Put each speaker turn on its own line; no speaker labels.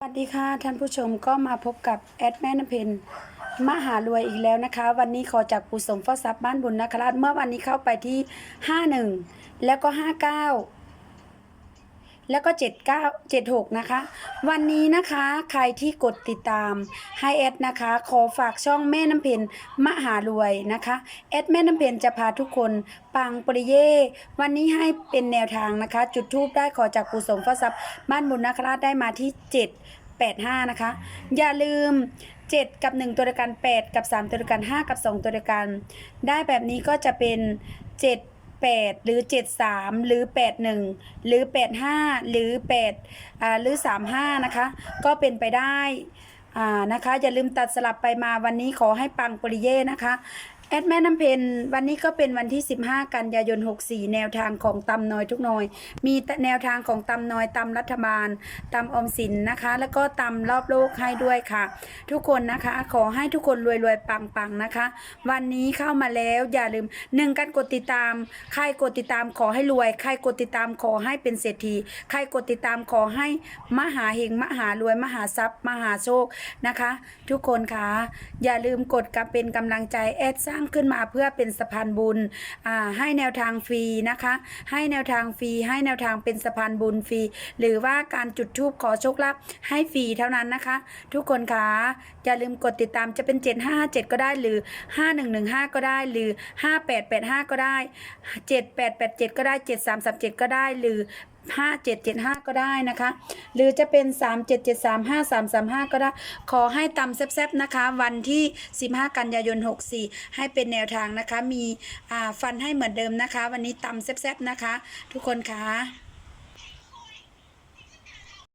สวัสดีค่ะท่านผู้ชมก็มาพบกับแอดแม่นำเพนมหารวยอีกแล้วนะคะ วันนี้ขอจากปู่สมฟอทรัพย์บ้านบุญนคราชเมื่อวันนี้เข้าไปที่ 51 แล้วก็ 59 แล้วก็ 79 76 นะคะ วันนี้นะคะใครที่กดติดตามให้แอดนะคะ ขอฝากช่องแม่น้ำเพนมหารวยนะคะแอดแม่น้ำเพนจะพาทุกคนปังปริเย่วันนี้ให้เป็นแนวทางนะคะ จุดทูปได้ขอจากปู่สมฟอทรัพย์บ้านบุญนคราชได้มาที่ 7 85 นะคะ อย่าลืม 7 กับ 1 ตัวเดียวกัน 8 กับ 3 ตัวเดียวกัน 5 กับ 2 ตัวเดียวกัน ได้แบบนี้ก็จะเป็น 7 8 หรือ 73 หรือ 81 หรือ 85 หรือ8อ่าหรือ 35 นะคะ ก็เป็นไปได้อ่านะคะอย่าลืมตัดสลับไปมาวันนี้ขอให้ปังปริเย่นะคะ แอดแม่น้ำเพนวันนี้ก็เป็นวันที่ 15 กันยายน 64 แนวทางของตำน้อยทุกน้อย มีแต่แนวทางของตำน้อยตำรัฐบาลตำอมสินนะคะ แล้วก็ตำรอบโลกให้ด้วยค่ะ ทุกคนนะคะ ขอให้ทุกคนรวยๆ ปังๆนะคะ วันนี้เข้ามาแล้วอย่าลืมหนึ่งการกดติดตามใครกดติดตามขอให้รวยใครกดติดตามขอให้เป็นเศรษฐีใครกดติดตามขอให้มหาเฮงมหารวยมหาทรัพย์ มหาโชคนะคะ ทุกคนคะอย่าลืมกดกับเป็นกำลังใจแอดสร้างขึ้นมาเพื่อเป็นสะพานบุญให้แนวทางฟรีนะคะ ให้แนวทางฟรี ให้แนวทางเป็นสะพานบุญฟรี หรือว่าการจุดธูปขอโชคลาภให้ฟรีเท่านั้นนะคะ ทุกคนคะอย่าลืมกดติดตามจะเป็น 757ก็ได้หรือ 5115 ก็ได้หรือ 5885 ก็ได้ 7887 ก็ได้ 7337 ก็ได้หรือ 5775 ก็ได้นะคะ หรือจะเป็น 37735335 ก็ได้ ขอให้ตำแซ่บๆนะคะ วันที่ 15 กันยายน 64 ให้เป็นแนวทางนะคะ มีฟันให้เหมือนเดิมนะคะ วันนี้ตำแซ่บๆนะคะ ทุกคนคะ